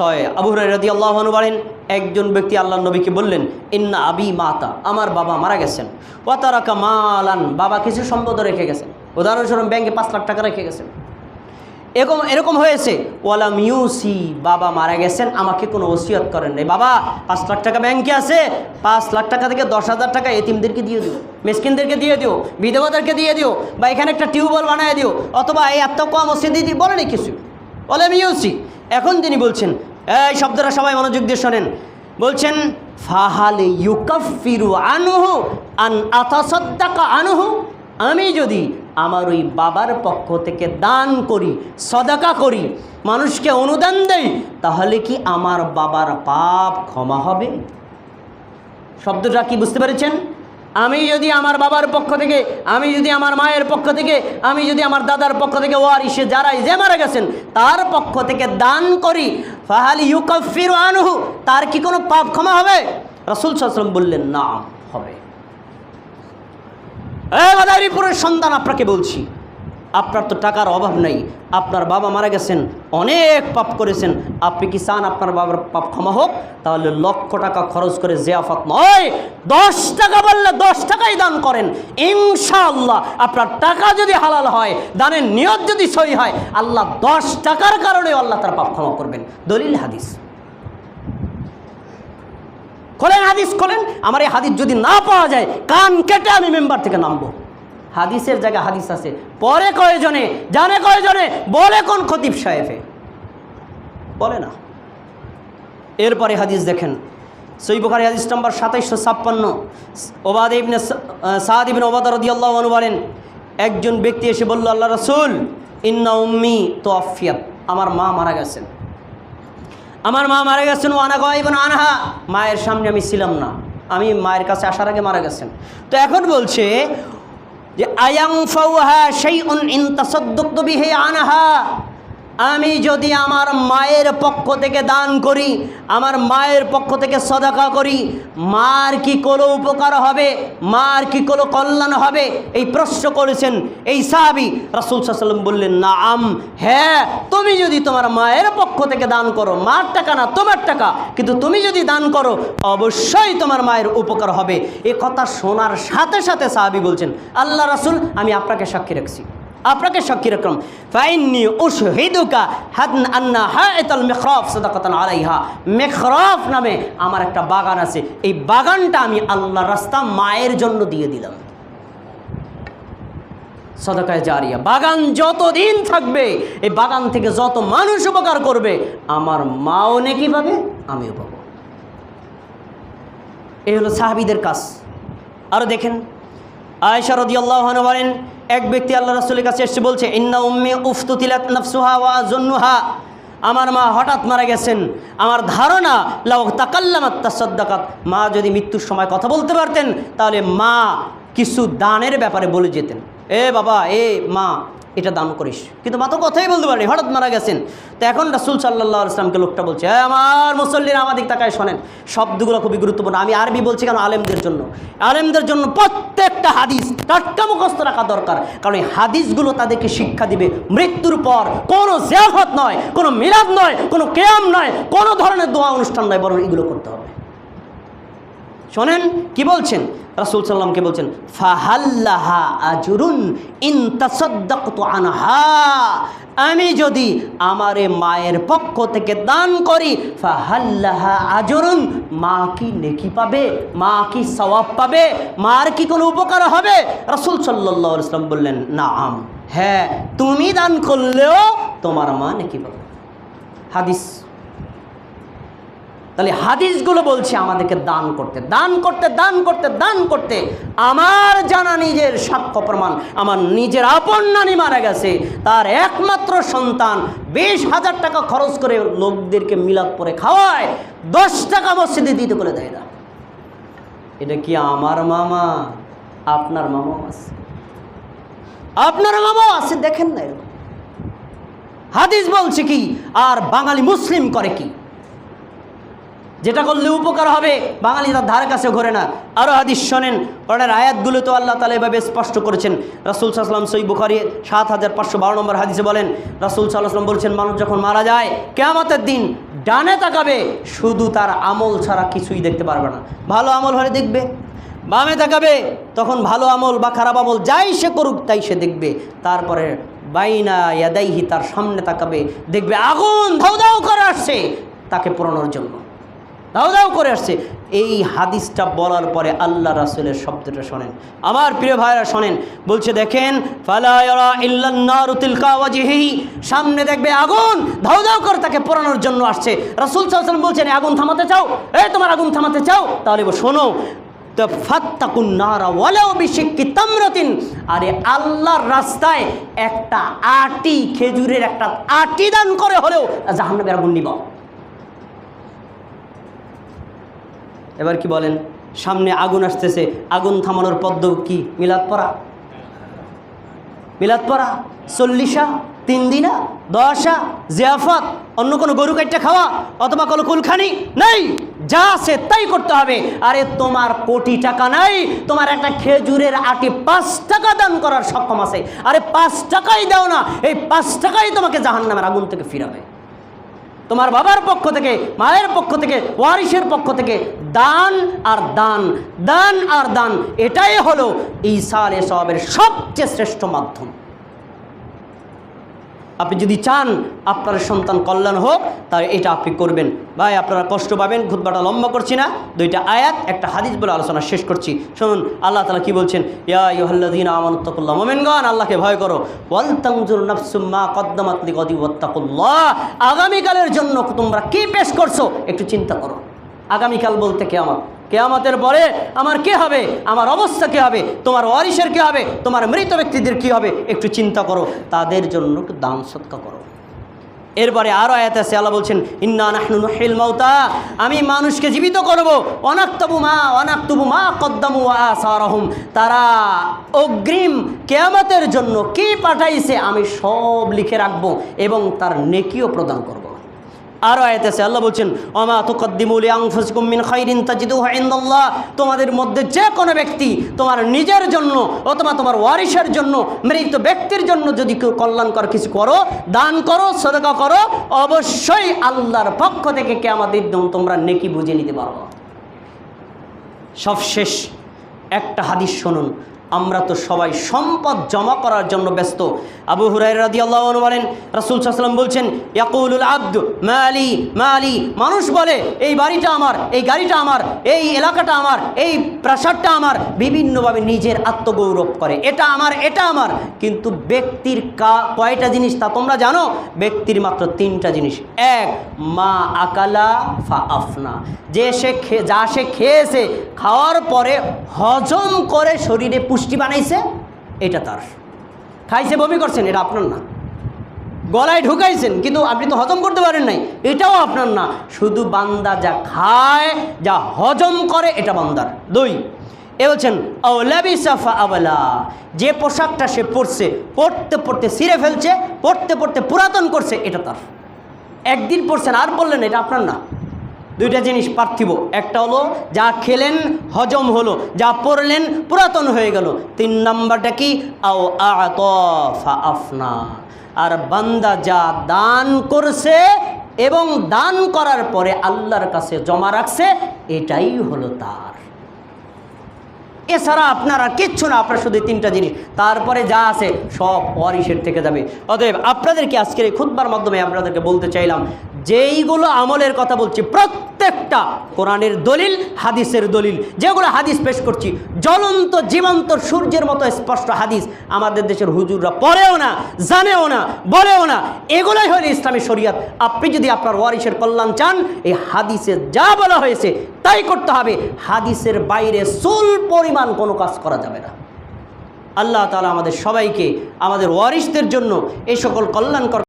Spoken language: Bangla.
ছয় আবু রাদি আল্লাহ বলেন, একজন ব্যক্তি আল্লাহ নবীকে বললেন, ইন্না আবি মাতা, আমার বাবা মারা গেছেন। ও তারা কামালান বাবা কিছু সম্পদ রেখে গেছেন। উদাহরণস্বরূপ, ব্যাংকে পাঁচ লাখ টাকা রেখে গেছেন। এরকম এরকম হয়েছে, ওয়ালাম ইউসি, বাবা মারা গেছেন, আমাকে কোনো ওসিয়ত করেন নাই। বাবা, পাঁচ লাখ টাকা ব্যাংকে আছে, পাঁচ লাখ টাকা থেকে দশ হাজার টাকা এতিমদেরকে দিয়ে দিও, মেসকিনদেরকে দিয়ে দিও, বিধবাদেরকে দিয়ে দিও, বা এখানে একটা টিউবওয়েল বানায় দিও, অথবা এই এত কম মসজিদে দিয়ে বলেনি কিছু। ওয়ালাম ইউসি, এখন তিনি বলছেন এই শব্দটা সবাই মনোযোগ দিয়ে শোনেন। বলছেন, ফাহালে ইউকাফিরু আনুহু আন আতাসদ্দাকা আনুহু? আমি যদি আমার ওই বাবার পক্ষ থেকে দান করি, সদাকা করি, মানুষকে অনুদান দেই, তাহলে কি আমার বাবার পাপ ক্ষমা হবে? শব্দটা কি বুঝতে পেরেছেন? আমি যদি আমার বাবার পক্ষ থেকে, আমি যদি আমার মায়ের পক্ষ থেকে, আমি যদি আমার দাদার পক্ষ থেকে ওয়ারিসে যারাই যে মারা গেছেন, তার পক্ষ থেকে দান করি ফাহালি ইউকফির আনহু, তার কি কোনো পাপ ক্ষমা হবে? রসুল সাল্লাম বললেন, না, হবে। এ মাদারীপুরের সন্তান আপনাকে বলছি আপনার তো টাকার অভাব নেই। আপনার বাবা মারা গেছেন, অনেক পাপ করেছেন। আপনি কি চান আপনার বাবার পাপ ক্ষমা হোক? তাহলে লক্ষ টাকা খরচ করে জিয়াফত নয়, দশ টাকা বললে দশ টাকাই দান করেন। ইনশাআল্লাহ, আপনার টাকা যদি হালাল হয়, দানের নিয়ত যদি সই হয়, আল্লাহ দশ টাকার কারণে আল্লাহ তার পাপ ক্ষমা করবেন। দলিল হাদিস। খোলেন হাদিস, খোলেন। আমার এই হাদিস যদি না পাওয়া যায়, কান কেটে আমি মেম্বার থেকে নামবো। হাদিসের জায়গায় হাদিস আছে। পরে কয়জনে, জানে কয়জনে, বলে কোন খতিব সাহেবে? বলে না। এরপরে হাদিস দেখেন। সই বুখারি হাদিস নম্বর সাতাইশশো ছাপ্পান্ন। ওবাদ ইবনে সাদ ইবিন ওবাদ রদিয়াল্লাহ বলেন, একজন ব্যক্তি এসে বলল, আল্লাহ রসুল, ইন্না উম্মি তো আমার মা মারা গেছেন। আমার মা মারা গেছেন ও ওয়ানা গাইবন আনহা। মায়ের সামনে আমি ছিলাম না। আমি মায়ের কাছে আসার আগে মারা গেছেন। তো এখন বলছে যে আয়াং ফৌহা সেই উন ইন্তাসদ্দুক্ত বিহে আনহা আমি যদি আমার মায়ের পক্ষ থেকে দান করি, আমার মায়ের পক্ষ থেকে সদাকা করি, মার কি কোনো উপকার হবে? মার কি কোনো কল্যাণ হবে? এই প্রশ্ন করেছেন এই সাহাবি। রাসুল সাল্লাম বললেন না আম হ্যাঁ তুমি যদি তোমার মায়ের পক্ষ থেকে দান করো, মার টাকা না, তোমার টাকা, কিন্তু তুমি যদি দান করো, অবশ্যই তোমার মায়ের উপকার হবে। এ কথা শোনার সাথে সাথে সাহাবি বলছেন, আল্লাহ রাসুল, আমি আপনাকে সাক্ষী রাখছি। আপনাকে সাক্ষী রাখলাম। ফাইন্নি উশহিদুকা হাদন আন্না মিখরাফ আলাইহা। মিখরাফ নামে আমার একটা বাগান আছে। এই বাগানটা আমি আল্লাহ রাস্তা মায়ের জন্য দিয়ে দিলাম। সদাকায় জারিয়া। বাগান যতদিন থাকবে, এই বাগান থেকে যত মানুষ উপকার করবে, আমার মাও নেকি পাবে, আমিও পাবো। এই হলো সাহাবিদের কাজ। আরও দেখেন। আয়সা রদি আল্লাহ বলেন এক ব্যক্তি আল্লাহ রাসুলের কাছে এসে বলছে, ইন্না উম্মি উফতুতিলাত নফসুহা ওয়া জন্নুহা আমার মা হঠাৎ মারা গেছেন। আমার ধারণা, লাউ তাকাল্লামাত তাসাদ্দাকাত। মা যদি মৃত্যুর সময় কথা বলতে পারতেন, তাহলে মা কিছু দানের ব্যাপারে বলে যেতেন। এ বাবা, এ মা এটা দান করিস। কিন্তু মা তো কথাই বলতে পারেনি, হঠাৎ মারা গেছেন। তো এখন রাসুল সাল্লাহ ইসলামকে লোকটা বলছে, "এ আমার মুসল্লির আমাদের তাকায় শোনেন, শব্দগুলো খুবই গুরুত্বপূর্ণ। আমি আরবি বলছি কেন? আলেমদের জন্য। আলেমদের জন্য প্রত্যেকটা হাদিস টাটকা মুখস্থ রাখা দরকার। কারণ এই হাদিসগুলো তাদেরকে শিক্ষা দিবে। মৃত্যুর পর কোনো জিয়াফত নয়, কোনো মিলাদ নয়, কোনো কেয়াম নয়, কোনো ধরনের দোয়া অনুষ্ঠান নয়, বরং এগুলো করতে হবে। শোনেন, কি বলছেন? রাসুল সাল্লামকে বলছেন, ফাহাল্লাহা আজরুন আনহা। আমি যদি আমার মায়ের পক্ষ থেকে দান করি, ফাহাল্লাহা আজরুন মা কি নেকি পাবে? মা কি সওয়াব পাবে? মার কি কোনো উপকার হবে? রাসুল সাল্লাহ ইসলাম বললেন না আম হ্যাঁ তুমি দান করলেও তোমার মা নেকি পাবে। হাদিস তাহলে হাদিসগুলো বলছে আমাদেরকে দান করতে দান করতে দান করতে দান করতে। আমার জানা নিজের সাক্ষ্য প্রমাণ, আমার নিজের আপন নানি মারা গেছে, তার একমাত্র সন্তান বিশ হাজার টাকা খরচ করে লোকদেরকে মিলাদ পরে খাওয়ায়, দশ টাকা মসজিদে দিতে করে দেয় না। এটা কি আমার মামা? আপনার মামাও আছে। আপনার মামাও আছে, দেখেন না এরকম। হাদিস বলছে কি, আর বাঙালি মুসলিম করে কি? যেটা করলে উপকার হবে, বাঙালি তার ধারে কাছে ঘোরে না। আরও হাদিস শোনেন পরের আয়াতগুলো তো আল্লাহ তালা এভাবে স্পষ্ট করেছেন। রাসুল সাল্লাম সই বুখারি সাত হাজার পাঁচশো বারো নম্বর হাদিসে বলেন, রাসুল সাল্লাহাম বলছেন, মানুষ যখন মারা যায়, কেয়ামতের দিন ডানে তাকাবে, শুধু তার আমল ছাড়া কিছুই দেখতে পারবে না। ভালো আমল হলে দেখবে, বামে তাকাবে, তখন ভালো আমল বা খারাপ আমল যাই সে করুক, তাই সে দেখবে। তারপরে বাইনা ইয়াদাইহি, তার সামনে তাকাবে, দেখবে আগুন ধাউ ধাউ করে আসছে তাকে পোড়ানোর জন্য। দাও দাও করে আসছে। এই হাদিসটা বলার পরে আল্লাহ রাসুলের শব্দটা শোনেন। আমার প্রিয় ভাইরা শোনেন, বলছে, দেখেন সামনে দেখবে আগুন ধাও দাও করে তাকে পোড়ানোর জন্য আসছে। রাসূল ওয়াসাল্লাম বলছেন আগুন থামাতে চাও? এই তোমার আগুন থামাতে চাও? তাহলে শোনো আরে আল্লাহর রাস্তায় একটা আটি খেজুরের একটা আটি দান করে হলেও জাহান্নামের আগুন নিবাও এবার কি বলেন? সামনে আগুন আসতেছে, আগুন থামানোর পদ্ম কি? মিলাদ পড়া? মিলাদ পড়া? চল্লিশা? তিন দিনা দশা? জিয়াফত? অন্য কোনো গরু কাইটটা খাওয়া? অথবা কোনো কুলখানি? নেই! যা আছে তাই করতে হবে। আরে তোমার কোটি টাকা নাই। তোমার একটা খেজুরের আটি পাঁচ টাকা দান করার সক্ষম আছে। আরে পাঁচ টাকাই দাও না। এই পাঁচ টাকাই তোমাকে জাহান্নামের আগুন থেকে ফিরাবে। তোমার বাবার পক্ষ থেকে, মায়ের পক্ষ থেকে, ওয়ারিসের পক্ষ থেকে দান আর দান দান আর দান, এটাই হলো এই আলে সবের সবচেয়ে শ্রেষ্ঠ মাধ্যম। আপনি যদি চান আপনার সন্তান কল্যাণ হোক, তাহলে এটা আপনি করবেন। ভাই, আপনারা কষ্ট পাবেন খুদবাটা লম্বা করছি না। দুইটা আয়াত, একটা হাদিস বলে আলোচনা শেষ করছি। শুনুন, আল্লাহ তালা কি বলছেন? ইয়া আমানুত্তাকুল্লাহ মোমেনগণ, আল্লাহকে ভয় করো। আগামীকালের জন্য তোমরা কি পেশ করছ, একটু চিন্তা করো। আগামীকাল বলতে কেয়ামত। কেয়ামতের পরে আমার কে হবে? আমার অবস্থা কি হবে? তোমার ওয়ারিসের কি হবে? তোমার মৃত ব্যক্তিদের কি হবে? একটু চিন্তা করো, তাদের জন্য একটু দান সৎকা করো। এরপরে আরও আয়াত আছে, আল্লাহ বলছেন, ইন্না নুহিল মাউতা আমি মানুষকে জীবিত করব। অনাক্তবু মা অনাক্তবু মা কদ্দামু আসারহুম তারা অগ্রিম কেয়ামতের জন্য কি পাঠাইছে আমি সব লিখে রাখব এবং তার নেকিও প্রদান করব। আরও আয়াত আছে, আল্লাহ বলছেন অমা তুকদ্দিমুল আনফুসিকুম মিন খাইরিন তাজিদুহু ইনদাল্লাহ। তোমাদের মধ্যে যে কোনো ব্যক্তি তোমার নিজের জন্য অথবা তোমার ওয়ারিসের জন্য, মৃত ব্যক্তির জন্য যদি কেউ কল্যাণকর কিছু করো, দান করো, সদকা করো, অবশ্যই আল্লাহর পক্ষ থেকে কে আমাদের তোমরা নেকি বুঝে নিতে পারব। সবশেষ একটা হাদিস শুনুন আমরা তো সবাই সম্পদ জমা করার জন্য ব্যস্ত। আবু হুরাই রাদি আল্লাহ বলেন, রাসুল সাল্লাম বলছেন, ইয়াকুলুল আব্দ, মালি মালি। মানুষ বলে, এই বাড়িটা আমার, এই গাড়িটা আমার, এই এলাকাটা আমার, এই প্রাসাদটা আমার। বিভিন্নভাবে নিজের আত্মগৌরব করে, এটা আমার এটা আমার। কিন্তু ব্যক্তির কা, কয়টা জিনিস তা তোমরা জানো? ব্যক্তির মাত্র তিনটা জিনিস। এক, মা আকালা ফা আফনা। যে সে যা সে খেয়েছে, খাওয়ার পরে হজম করে শরীরে পুষ্টি বানাইছে, এটা তার। খাইছে, বমি করছেন, এটা আপনার না। গলায় ঢুকাইছেন, কিন্তু আপনি তো হজম করতে পারেন নাই, এটাও আপনার না। শুধু বান্দা যা খায়, যা হজম করে, এটা বান্দার। দুই, এ বলছেন, আওলাবি যে পোশাকটা সে পরছে, পড়তে পড়তে ছিঁড়ে ফেলছে, পড়তে পড়তে পুরাতন করছে, এটা তার। একদিন পড়ছেন, আর বললেন, এটা আপনার না। দুইটা জিনিস পার্থিব। একটা হলো, যা খেলেন হজম হলো, যা পড়লেন পুরাতন হয়ে গেল। তিন নাম্বারটা কি? আও আতফা আফনা। আর বান্দা যা দান করছে এবং দান করার পরে আল্লাহর কাছে জমা রাখছে, এটাই হলো তার। এছাড়া আপনারা কিচ্ছু না, আপনার শুধু তিনটা জিনিস। তারপরে যা আছে, সব ওয়ারিসের থেকে যাবে। অতএব আপনাদেরকে আজকের এই খুদ্বার মাধ্যমে আপনাদেরকে বলতে চাইলাম, যেইগুলো আমলের কথা বলছি প্রত্যেকটা কোরআনের দলিল, হাদিসের দলিল, যেগুলো হাদিস পেশ করছি, জ্বলন্ত, জীবন্ত, সূর্যের মতো স্পষ্ট হাদিস আমাদের দেশের হুজুররা পড়েও না, জানেও না, বলেও না। এগুলোই হলো ইসলামী শরিয়াত। আপনি যদি আপনার ওয়ারিসের কল্যাণ চান, এই হাদিসে যা বলা হয়েছে তাই করতে হবে। হাদিসের বাইরে চুল পরিমাণ কোনো কাজ করা যাবে না। আল্লাহ তালা আমাদের সবাইকে, আমাদের ওয়ারিসদের জন্য এই সকল কল্যাণকর